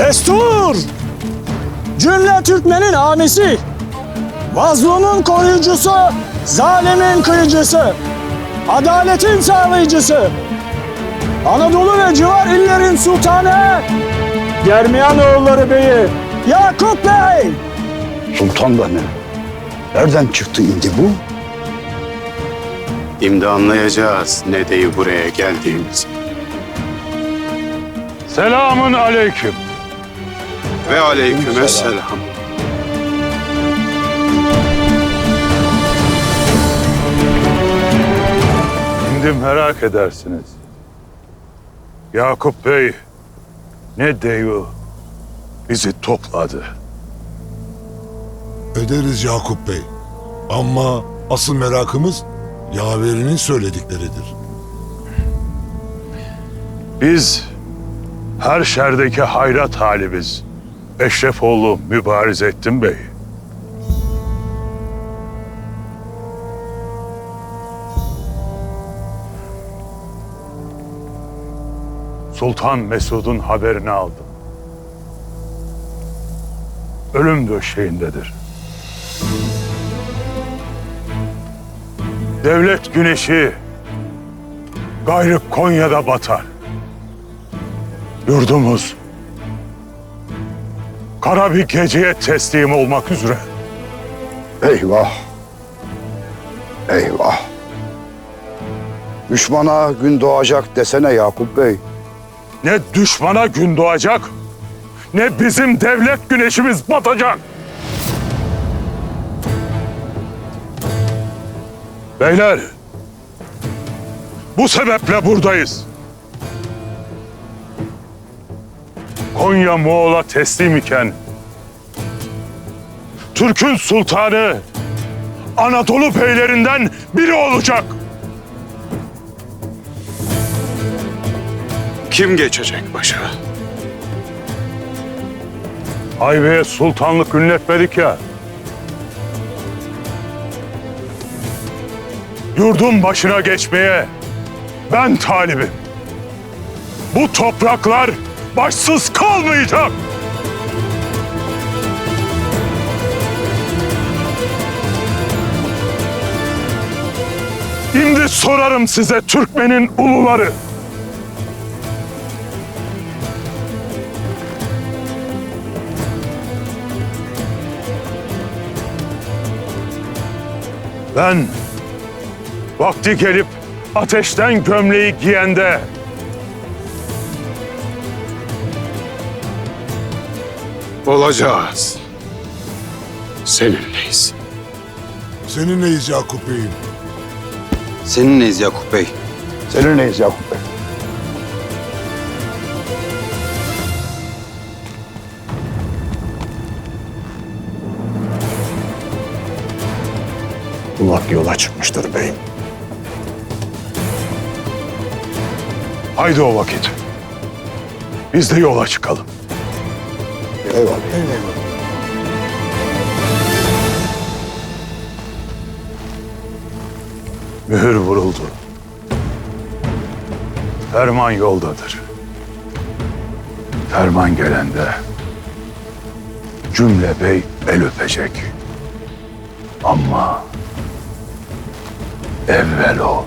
Destur! Cümle Türkmenin hamisi. Mazlumun koruyucusu, zalimin kıyıcısı. Adaletin sağlayıcısı. Anadolu ve civar illerin sultanı. Germiyanoğulları beyi. Yakup Bey! Sultan da ne? Nereden çıktı indi bu? Şimdi anlayacağız ne deyi buraya geldiğimizi. Selamun aleyküm. Ve aleykümselam. Şimdi merak edersiniz. Yakup Bey ne deyu bizi topladı. Öderiz Yakup Bey. Ama asıl merakımız yaverinin söyledikleridir. Biz her şerdeki hayra talibiz. Eşrefoğlu Mübarizettin Bey. Sultan Mesud'un haberini aldım. Ölüm döşeğindedir. Devlet güneşi gayrı Konya'da batar. Yurdumuz kara bir geceye teslim olmak üzere. Eyvah. Eyvah. Düşmana gün doğacak desene Yakup Bey. Ne düşmana gün doğacak, ne bizim devlet güneşimiz batacak. Beyler, bu sebeple buradayız. Konya Moğol'a teslim iken, Türk'ün sultanı Anadolu beylerinden biri olacak. Kim geçecek başa? Ayve'ye sultanlık ünletmedik ya. Yurdun başına geçmeye ben talibim. Bu topraklar başsız kalmayacak. Şimdi sorarım size Türkmenin uluları. Ben vakti gelip ateşten gömleği giyende Olacağız. Seninleyiz. Seninleyiz Yakup Bey'im. Seninleyiz Yakup Bey. Seninleyiz Yakup Bey. Kulak yola çıkmıştır beyim. haydi o vakit. Biz de yola çıkalım. Eyvallah. Mühür vuruldu. Ferman yoldadır. Ferman gelende cümle bey el öpecek. Ama evvel o